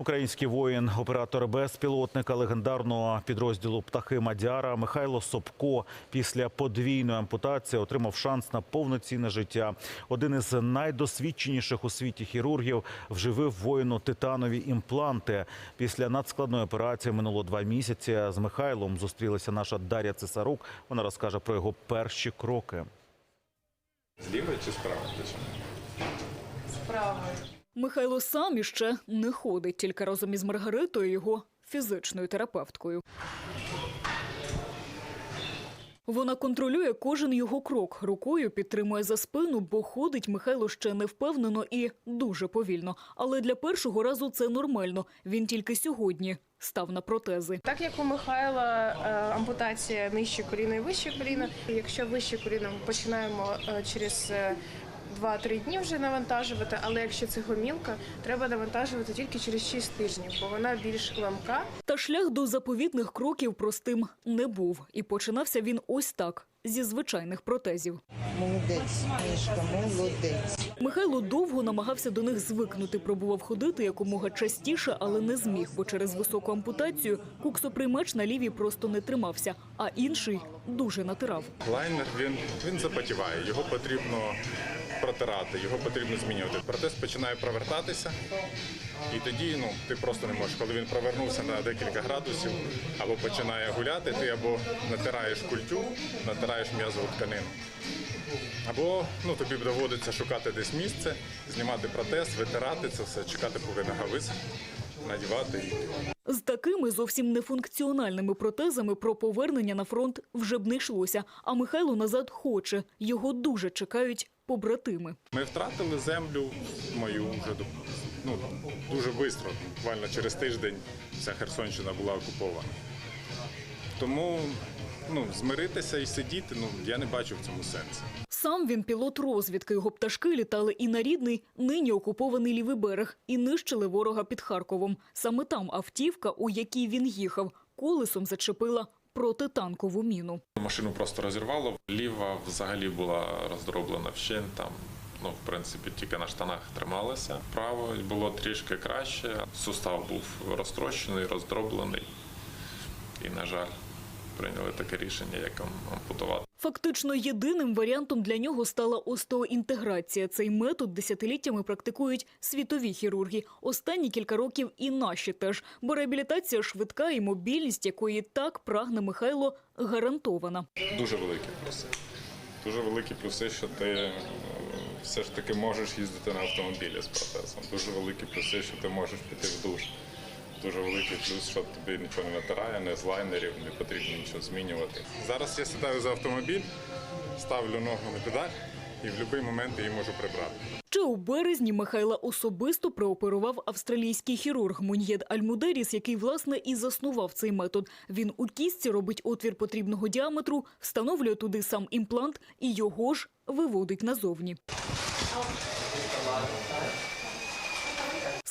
Український воїн, оператор безпілотника легендарного підрозділу Птахи Мадяра Михайло Собко після подвійної ампутації отримав шанс на повноцінне життя. Один із найдосвідченіших у світі хірургів вживив воїну титанові імпланти. Після надскладної операції минуло два місяці. З Михайлом зустрілася наша Дар'я Цесарук. Вона розкаже про його перші кроки. Зліва чи справа? Справою. Михайло сам іще не ходить, тільки разом із Маргаритою, його фізичною терапевткою. Вона контролює кожен його крок, рукою підтримує за спину, бо ходить Михайло ще невпевнено і дуже повільно. Але для першого разу це нормально. Він тільки сьогодні став на протези. Так як у Михайла е, ампутація нижче коліна і вище коліна. Якщо вище коліно ми починаємо е, через е, 2-3 дні вже навантажувати, але якщо це гомілка, треба навантажувати тільки через 6 тижнів, бо вона більш ламка. Та шлях до заповітних кроків простим не був. І починався він ось так зі звичайних протезів. Молодець, Мішка, молодець. Михайло довго намагався до них звикнути, пробував ходити якомога частіше, але не зміг, бо через високу ампутацію куксоприймач на лівій просто не тримався, а інший дуже натирав. Лайнер він, він запотіває, його потрібно протирати, його потрібно змінювати. Протез починає провертатися, і тоді ну, ти просто не можеш. Коли він провернувся на декілька градусів або починає гуляти, ти або натираєш культю, натираєш м'язову тканину. Або ну, тобі доводиться шукати десь місце, знімати протез, витирати це все, чекати, поки нога висохне, надівати З такими зовсім нефункціональними протезами про повернення на фронт вже б не йшлося. А Михайло назад хоче. Його дуже чекають побратими. Ми втратили землю мою вже ну, дуже швидко, буквально через тиждень вся Херсонщина була окупована. Тому ну, змиритися і сидіти, ну, я не бачу в цьому сенсу. Сам він пілот розвідки. Його пташки літали і на рідний, нині окупований лівий берег, і нищили ворога під Харковом. Саме там автівка, у якій він їхав, колесом зачепила протитанкову міну. Машину просто розірвало. Ліва взагалі була роздроблена вщент. Там, ну, в принципі, тільки на штанах трималася. Право було трішки краще. Сустав був розтрощений, роздроблений. І, на жаль, прийняли таке рішення, як ам- ампутувати. Фактично єдиним варіантом для нього стала остеоінтеграція. Цей метод десятиліттями практикують світові хірурги. Останні кілька років і наші теж. Бо реабілітація швидка і мобільність, якої так прагне Михайло, гарантована. Дуже великі плюси. Дуже великі плюси, що ти е, все ж таки можеш їздити на автомобілі з протезом. Дуже великі плюси, що ти можеш піти в душ. Дуже великий плюс, що тобі нічого не натирає, не з лайнерів, не потрібно нічого змінювати. Зараз я сідаю за автомобіль, ставлю ногу на педаль і в будь-який момент її можу прибрати. Ще у березні Михайла особисто прооперував австралійський хірург Муньєд Альмудеріс, який власне і заснував цей метод. Він у кістці робить отвір потрібного діаметру, встановлює туди сам імплант і його ж виводить назовні.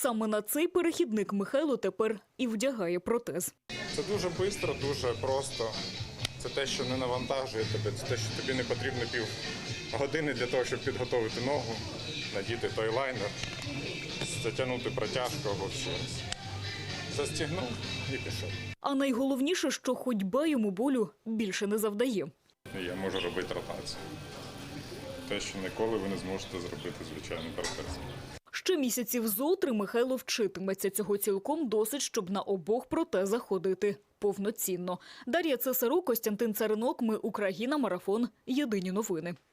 Саме на цей перехідник Михайло тепер і вдягає протез. Це дуже швидко, дуже просто. Це те, що не навантажує тебе, це те, що тобі не потрібно пів години для того, щоб підготувати ногу, надіти той лайнер, затягнути протяжку або раз. Застігнув і пішов. А найголовніше, що ходьба йому болю більше не завдає. Я можу робити ротацію. Те, що ніколи ви не зможете зробити звичайним протезом. Ще місяців зотри Михайло вчитиметься. Цього цілком досить, щоб на обох протезах ходити повноцінно. Дар'я Цесару, Костянтин Царинок. Ми Україна. Марафон. Єдині новини.